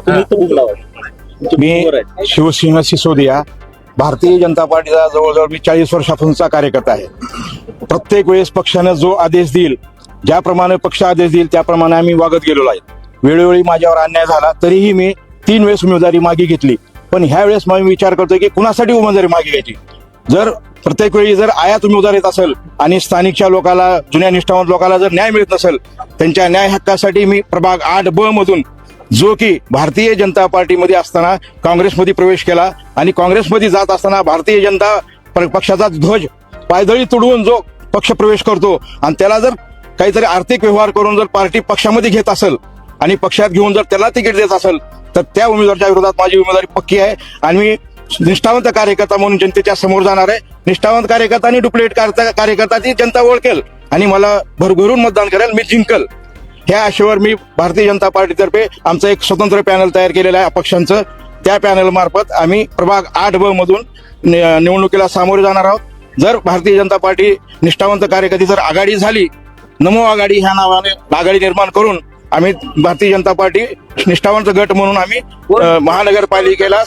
तुम्ही इथं उभं लावा. तुमचे मी बरोबर आहे. शिवसेना सिसोदिया भारतीय जनता पार्टीचा जवळजवळ मी चाळीस वर्षापासूनचा कार्यकर्ता आहे. प्रत्येक वेळेस पक्षानं जो आदेश देईल ज्याप्रमाणे पक्ष आदेश देईल त्याप्रमाणे आम्ही वागत गेलेलो आहे. वेळोवेळी माझ्यावर अन्याय झाला तरीही मी तीन वेळेस उमेदवारी मागे घेतली. पण ह्या वेळेस मी विचार करतोय की कुणासाठी उमेदवारी मागे घ्यायची? जर प्रत्येक वेळी जर आयात उमेदवार येत असेल आणि स्थानिकच्या लोकाला जुन्या निष्ठावंत लोकांना जर न्याय मिळत नसेल त्यांच्या न्याय हक्कासाठी मी प्रभाग आठ ब मधून जो की भारतीय जनता पार्टीमध्ये असताना काँग्रेसमध्ये प्रवेश केला आणि काँग्रेसमध्ये जात असताना भारतीय जनता पक्षाचा ध्वज पायदळी तुडवून जो पक्ष प्रवेश करतो आणि त्याला जर काहीतरी आर्थिक व्यवहार करून जर पार्टी पक्षामध्ये घेत असेल आणि पक्षात घेऊन जर त्याला तिकीट देत असेल तर त्या उमेदवाराच्या विरोधात माझी उमेदवारी पक्की आहे आणि मी निष्ठावंत कार्यकर्ता म्हणून जनतेच्या समोर जाणार आहे. निष्ठावंत कार्यकर्ता आणि डुप्लिकेट कार्यकर्ता ती जनता ओळखेल आणि मला भरभरून मतदान करेल. मी जिंकल. ह्या आशेवर मी भारतीय जनता पार्टीतर्फे आमचं एक स्वतंत्र पॅनल तयार केलेलं आहे अपक्षांचं. त्या पॅनल मार्फत आम्ही प्रभाग आठ ब मधून निवडणुकीला सामोरे जाणार आहोत. जर भारतीय जनता पार्टी निष्ठावंत कार्यकर्ती जर आघाडी झाली नमो आघाडी ह्या नावाने आघाडी निर्माण करून आम्ही भारतीय जनता पार्टी निष्ठावंत गट म्हणून आम्ही महानगरपालिकेला